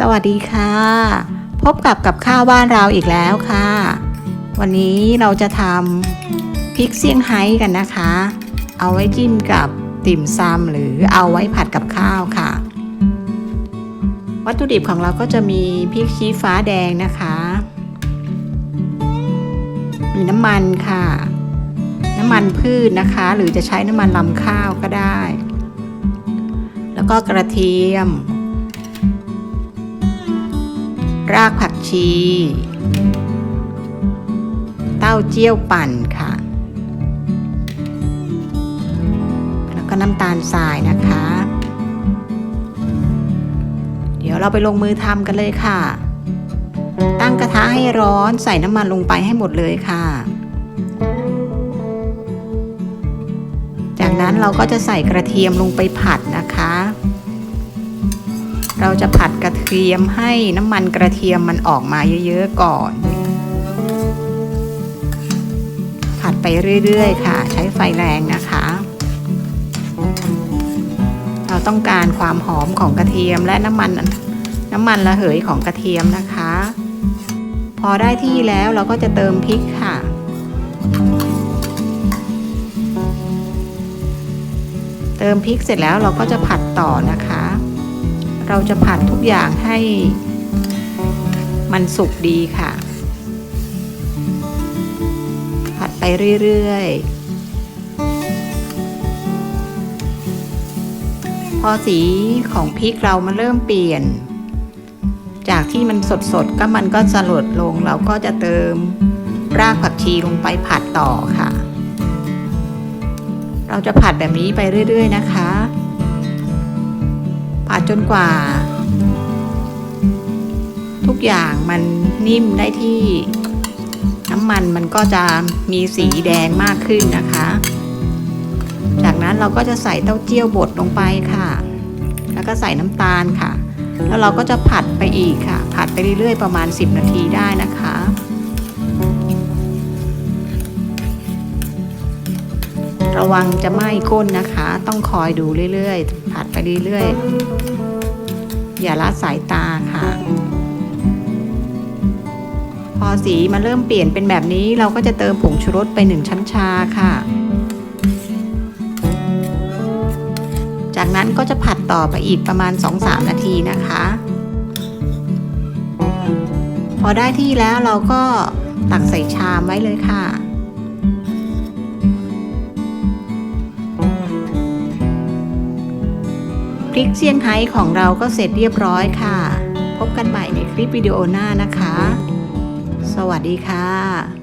สวัสดีค่ะ พบกับกับข้าวบ้านเราอีกแล้วค่ะ วันนี้เราจะทำพริกเซี่ยงไฮ้กันนะคะ เอาไว้จิ้มกับติ่มซำหรือเอาไว้ผัดกับข้าวค่ะ วัตถุดิบของเราก็จะมีพริกชี้ฟ้าแดงนะคะ มีน้ำมันค่ะ น้ำมันพืชนะคะ หรือจะใช้น้ำมันลำข้าวก็ได้ แล้วก็กระเทียม รากผักชี เต้าเจี้ยวปั่นค่ะ แล้วก็น้ำตาลทรายนะคะ เดี๋ยวเราไปลงมือทำกันเลยค่ะ ตั้งกระทะให้ร้อนใส่น้ำมันลงไปให้หมดเลยค่ะ จากนั้นเราก็จะใส่กระเทียมลงไปผัดนะคะ เราจะผัดกระเทียมให้น้ำมันกระเทียมมันออกมาเยอะๆก่อน ผัดไปเรื่อยๆ ค่ะ ใช้ไฟแรงนะคะ เราต้องการความหอมของกระเทียมและน้ำมันน้ำมันระเหยของกระเทียมนะคะ พอได้ที่แล้วเราก็จะเติมพริกค่ะเติมพริกเสร็จแล้วเราก็จะผัดต่อนะคะ เราจะผัดทุกอย่างให้มันสุกดีค่ะ ผัดไปเรื่อยๆ พอสีของพริกเรามันเริ่มเปลี่ยน จากที่มันสดๆ ก็มันก็สลดลงเราก็จะเติมรากผักชีลงไปผัดต่อค่ะ เราจะผัดแบบนี้ไปเรื่อย ๆ นะคะ ผัดจนกว่า ทุกอย่างมันนิ่มได้ที่น้ำมันมันก็จะมีสีแดงมากขึ้นนะคะ จากนั้นเราก็จะใส่เต้าเจี้ยวบดลงไปค่ะ แล้วก็ใส่น้ำตาลค่ะ แล้วเราก็จะผัดไปอีกค่ะ ผัดไปเรื่อยๆประมาณ 10 นาทีได้นะคะ ระวังจะไหม้ก้นนะคะ ต้องคอยดูเรื่อยๆ ผัดไปเรื่อยๆ อย่าละสายตาค่ะ พอสีมันเริ่มเปลี่ยนเป็นแบบนี้เราก็จะเติมผงชูรสไปหนึ่งช้อนชาค่ะ จากนั้นก็จะผัดต่อไปอีกประมาณ 2-3 นาทีนะคะ พอได้ที่แล้วเราก็ตักใส่ชามไว้เลยค่ะ พริกเซี่ยงไฮ้ของเราก็เสร็จเรียบร้อยค่ะ พบกันใหม่ในคลิปวิดีโอหน้านะคะ สวัสดีค่ะ